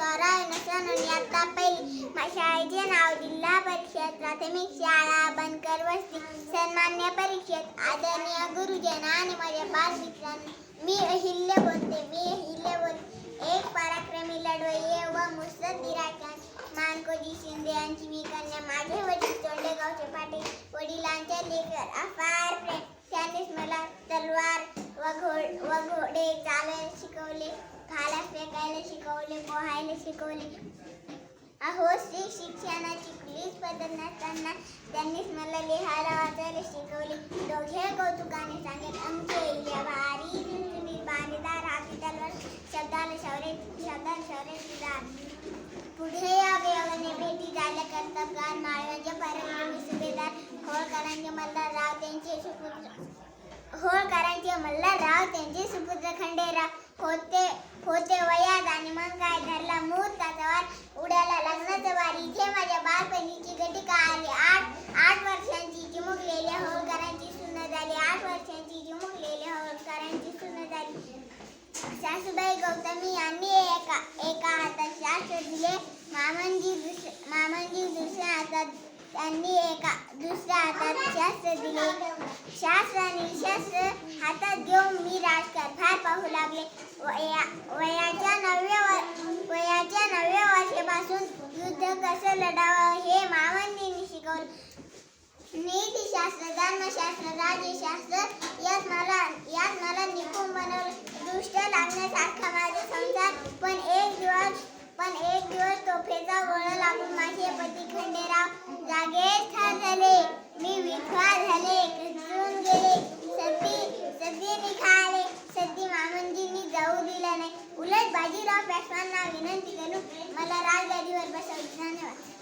सोळावी नसन इयत्ता पहिली शाळेचे नाव जिल्हा परिषद प्राथमिक शाळा बनकर वस्ती सन्मान्य परिषद आदरणीय गुरुजन आणि माझ्या बालमित्रांनो मी अहिल्य बोलते मी अहिल्य बोलते एक पराक्रमी लढवय्ये व मुसद दिराच्या मानकोजी शिंदे यांची मी कन्या माझे वडील तोंडेगावचे पाटील वडिलांचे लेकर अफार प्रेम त्यांनीच मला तलवार व घोड व घोडे चालवायला शिकवले भाला फेकायला शिकवले पोहायला शिकवले. अहो श्री शिक्षणाची कुठलीच पद्धत नसताना त्यांनीच मला लिहायला वाचायला शिकवले. दोघे कौतुकाने सांगेल आमचे इल्या भारी तुम्ही बाणीदार हाती शब्दाला शौर्य शब्दाला शौर्य सुधार पुढे या वेगाने भेटी झाल्या कर्तबगार माळव्याचे पराक्रमी सुभेदार होळकरांचे मल्हार राव त्यांचे सुपुत्र. होळकरांचे मल्हारराव त्यांचे सुपुत्र खंडेराव होते होते बालपणीची घटिका आली आठ आठ वर्षांची चिमुकलेल्या होळकरांची सुन्न झाली. आठ वर्षांची चिमुकलेल्या होळकरांची सुन्न झाली. सासूबाई गौतमी यांनी एका एका हातात शास्त्र दिले मामनजी दुस मामनजी दुसऱ्या हातात त्यांनी एका दुसऱ्या हातात शास्त्र दिले शास्त्र आणि शास्त्र हातात घेऊन मी राजकारभार पाहू लागले. वया युद्ध कसं लढावं हे मामंजींनी शिकवलं. नीतिशास्त्र धर्मशास्त्र राज्यशास्त्र यात मला यात मला निपुण बनवलं. दुष्ट लागण्यासारखा माझा संसार पण एक दिवस पण एक दिवस तोफेचा गोळा लागून माझे पती खंडेराव जागे ठार झाले. मी विधवा झाले खचून गेले. सती सती निघाले सती मामंजींनी जाऊ दिला नाही. उलट बाजीराव पेशवांना विनंती करून मला राजगादीवर बसवले. धन्यवाद.